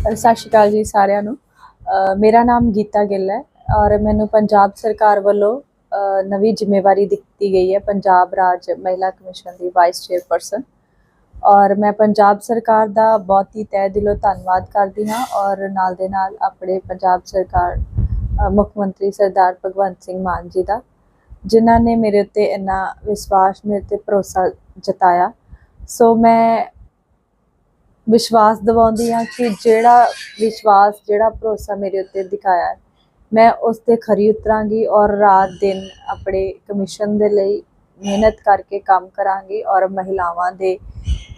ਸਤਿ ਸ਼੍ਰੀ ਅਕਾਲ ਜੀ ਸਾਰਿਆਂ ਨੂੰ। ਮੇਰਾ ਨਾਮ ਗੀਤਾ ਗਿੱਲ ਹੈ ਔਰ ਮੈਨੂੰ ਪੰਜਾਬ ਸਰਕਾਰ ਵੱਲੋਂ ਨਵੀਂ ਜ਼ਿੰਮੇਵਾਰੀ ਦਿੱਤੀ ਗਈ ਹੈ ਪੰਜਾਬ ਰਾਜ ਮਹਿਲਾ ਕਮਿਸ਼ਨ ਦੀ ਵਾਈਸ ਚੇਅਰਪਰਸਨ ਔਰ ਮੈਂ ਪੰਜਾਬ ਸਰਕਾਰ ਦਾ ਬਹੁਤ ਹੀ ਤਹਿ ਦਿਲੋਂ ਧੰਨਵਾਦ ਕਰਦੀ ਹਾਂ ਔਰ ਨਾਲ ਦੇ ਨਾਲ ਆਪਣੇ ਪੰਜਾਬ ਸਰਕਾਰ ਮੁੱਖ ਮੰਤਰੀ ਸਰਦਾਰ ਭਗਵੰਤ ਸਿੰਘ ਮਾਨ ਜੀ ਦਾ, ਜਿਨ੍ਹਾਂ ਨੇ ਮੇਰੇ ਉੱਤੇ ਇੰਨਾ ਵਿਸ਼ਵਾਸ, ਮੇਰੇ ਤੇ ਭਰੋਸਾ ਜਤਾਇਆ। ਸੋ ਮੈਂ ਵਿਸ਼ਵਾਸ ਦਿਵਾਉਂਦੀ ਹਾਂ ਕਿ ਜਿਹੜਾ ਵਿਸ਼ਵਾਸ, ਜਿਹੜਾ ਭਰੋਸਾ ਮੇਰੇ ਉੱਤੇ ਦਿਖਾਇਆ ਹੈ, ਮੈਂ ਉਸ ਤੇ ਖਰੀ ਉਤਰਾਂਗੀ ਔਰ ਰਾਤ ਦਿਨ ਆਪਣੇ ਕਮਿਸ਼ਨ ਦੇ ਲਈ ਮਿਹਨਤ ਕਰਕੇ ਕੰਮ ਕਰਾਂਗੀ ਔਰ ਮਹਿਲਾਵਾਂ ਦੇ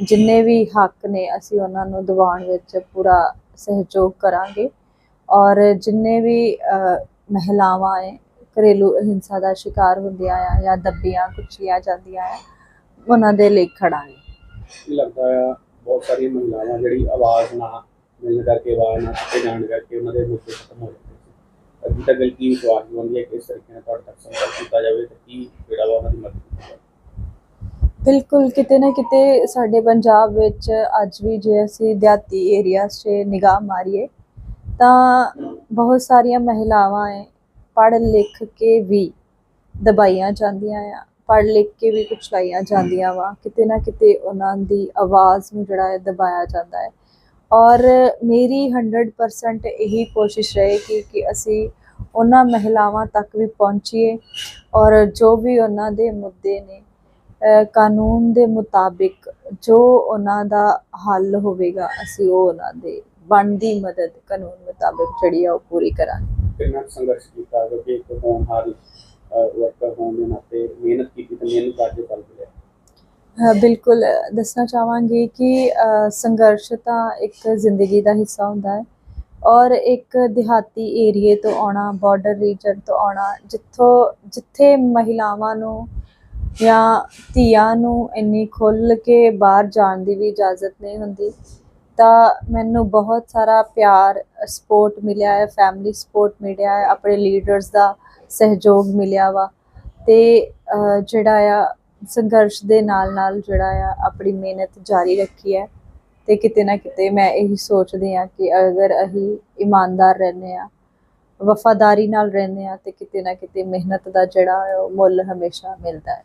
ਜਿੰਨੇ ਵੀ ਹੱਕ ਨੇ, ਅਸੀਂ ਉਹਨਾਂ ਨੂੰ ਦਿਵਾਉਣ ਵਿੱਚ ਪੂਰਾ ਸਹਿਯੋਗ ਕਰਾਂਗੇ ਔਰ ਜਿੰਨੇ ਵੀ ਮਹਿਲਾਵਾਂ ਹੈ, ਘਰੇਲੂ ਹਿੰਸਾ ਦਾ ਸ਼ਿਕਾਰ ਹੁੰਦੀਆਂ ਆ ਜਾਂ ਦੱਬੀਆਂ, ਕੁਚਲੀਆਂ ਜਾਂਦੀਆਂ ਆ, ਉਹਨਾਂ ਦੇ ਲਈ ਖੜਾਂਗੇ। ਲੱਗਦਾ ਆ ਬਹੁਤ ਸਾਰੀਆਂ ਮਹਿਲਾਵਾਂ ਜਿਹੜੀ ਆਵਾਜ਼ ਨਾ, ਮਿਲਣ ਕਰਕੇ ਆਵਾਜ਼ ਨਾ ਚੁੱਕੇ ਜਾਣ ਕਰਕੇ ਉਹਨਾਂ ਦੇ ਮੁੱਦੇ ਖਤਮ ਹੋ ਜਾਂਦੇ ਸੀ। ਅੱਗੇ ਤੱਕ ਕੀ ਵਿਸ਼ਵਾਸ ਬਣਦੀ ਹੈ ਕਿ ਇਸ ਤਰੀਕੇ ਨਾਲ ਤੁਹਾਡੇ ਤੱਕ ਸੰਪਰਕ ਕੀਤਾ ਜਾਵੇ ਤੇ ਕੀ ਜਿਹੜਾ ਵਾ ਉਹਨਾਂ ਦੀ ਮਦਦ ਕੀਤੀ ਜਾਵੇ। ਬਿਲਕੁਲ, ਕਿਤੇ ਨਾ ਕਿਤੇ ਸਾਡੇ ਪੰਜਾਬ ਵਿੱਚ ਅੱਜ ਵੀ ਜੇ ਅਸੀਂ ਦਿਹਾਤੀ ਏਰੀਆਸ 'ਚ ਨਿਗਾਹ ਮਾਰੀਏ, ਤਾਂ ਬਹੁਤ ਸਾਰੀਆਂ ਮਹਿਲਾਵਾਂ ਹੈ ਪੜ੍ਹ ਲਿਖ ਕੇ ਵੀ ਦਬਾਈਆਂ ਜਾਂਦੀਆਂ ਆ। ਪੜ੍ਹ ਲਿਖ ਕੇ ਵੀ ਕੁਚਲਾਈਆਂ ਜਾਂਦੀਆਂ ਵਾ। ਕਿਤੇ ਨਾ ਕਿਤੇ ਉਹਨਾਂ ਦੀ ਆਵਾਜ਼ ਨੂੰ ਜਿਹੜਾ ਹੈ ਦਬਾਇਆ ਜਾਂਦਾ ਹੈ। ਔਰ ਮੇਰੀ 100% ਇਹੀ ਕੋਸ਼ਿਸ਼ ਰਹੇਗੀ ਕਿ ਅਸੀਂ ਉਹਨਾਂ ਮਹਿਲਾਵਾਂ ਤੱਕ ਵੀ ਪਹੁੰਚੀਏ ਔਰ ਜੋ ਵੀ ਉਹਨਾਂ ਦੇ ਮੁੱਦੇ ਨੇ ਕਾਨੂੰਨ ਦੇ ਮੁਤਾਬਿਕ ਜੋ ਉਹਨਾਂ ਦਾ ਹੱਲ ਹੋਵੇਗਾ, ਅਸੀਂ ਉਹ ਉਹਨਾਂ ਦੇ ਬਣਦੀ ਮਦਦ ਕਾਨੂੰਨ ਮੁਤਾਬਿਕ ਜਿਹੜੀ ਆ ਉਹ ਪੂਰੀ ਕਰਾਂਗੇ। ਕਿੰਨਾ ਸੰਘਰਸ਼ ਕੀਤਾ? ਕਿਉਂਕਿ ਇੱਕ ਹੋਣਹਾਰ ਵਰਕਰ ਹੋਣ ਦੇ ਨਾਤੇ ਮਿਹਨਤ ਕੀਤੀ ਤੇ ਮਿਹਨਤ ਦਾ ਬਿਲਕੁਲ, ਦੱਸਣਾ ਚਾਹਾਂਗੀ ਕਿ ਸੰਘਰਸ਼ ਤਾਂ ਇੱਕ ਜ਼ਿੰਦਗੀ ਦਾ ਹਿੱਸਾ ਹੁੰਦਾ ਹੈ ਔਰ ਇੱਕ ਦਿਹਾਤੀ ਏਰੀਏ ਤੋਂ ਆਉਣਾ ਬਾਰਡਰ ਰੀਜਨ ਤੋਂ ਆਉਣਾ, ਜਿੱਥੋਂ, ਜਿੱਥੇ ਮਹਿਲਾਵਾਂ ਨੂੰ ਜਾਂ ਧੀਆਂ ਨੂੰ ਇੰਨੀ ਖੁੱਲ੍ਹ ਕੇ ਬਾਹਰ ਜਾਣ ਦੀ ਵੀ ਇਜਾਜ਼ਤ ਨਹੀਂ ਹੁੰਦੀ, ਤਾਂ ਮੈਨੂੰ ਬਹੁਤ ਸਾਰਾ ਪਿਆਰ ਸਪੋਰਟ ਮਿਲਿਆ ਹੈ ਫੈਮਿਲੀ ਸਪੋਰਟ ਮਿਲਿਆ ਹੈ, ਆਪਣੇ ਲੀਡਰਸ ਦਾ ਸਹਿਯੋਗ ਮਿਲਿਆ ਵਾ। ਤੇ ਜਿਹੜਾ ਆ, ਸੰਘਰਸ਼ ਦੇ ਨਾਲ ਨਾਲ ਜਿਹੜਾ ਆ, ਆਪਣੀ ਮਿਹਨਤ ਜਾਰੀ ਰੱਖੀ ਹੈ। ਤੇ ਕਿਤੇ ਨਾ ਕਿਤੇ ਮੈਂ ਇਹੀ ਸੋਚਦੀ ਆ ਕਿ ਅਗਰ ਅਸੀਂ ਇਮਾਨਦਾਰ ਰਹਿੰਦੇ ਆ ਵਫਾਦਾਰੀ ਨਾਲ ਰਹਿੰਦੇ ਆ ਤੇ ਕਿਤੇ ਨਾ ਕਿਤੇ ਮਿਹਨਤ ਦਾ ਜਿਹੜਾ ਉਹ ਮੁੱਲ ਹਮੇਸ਼ਾ ਮਿਲਦਾ ਹੈ।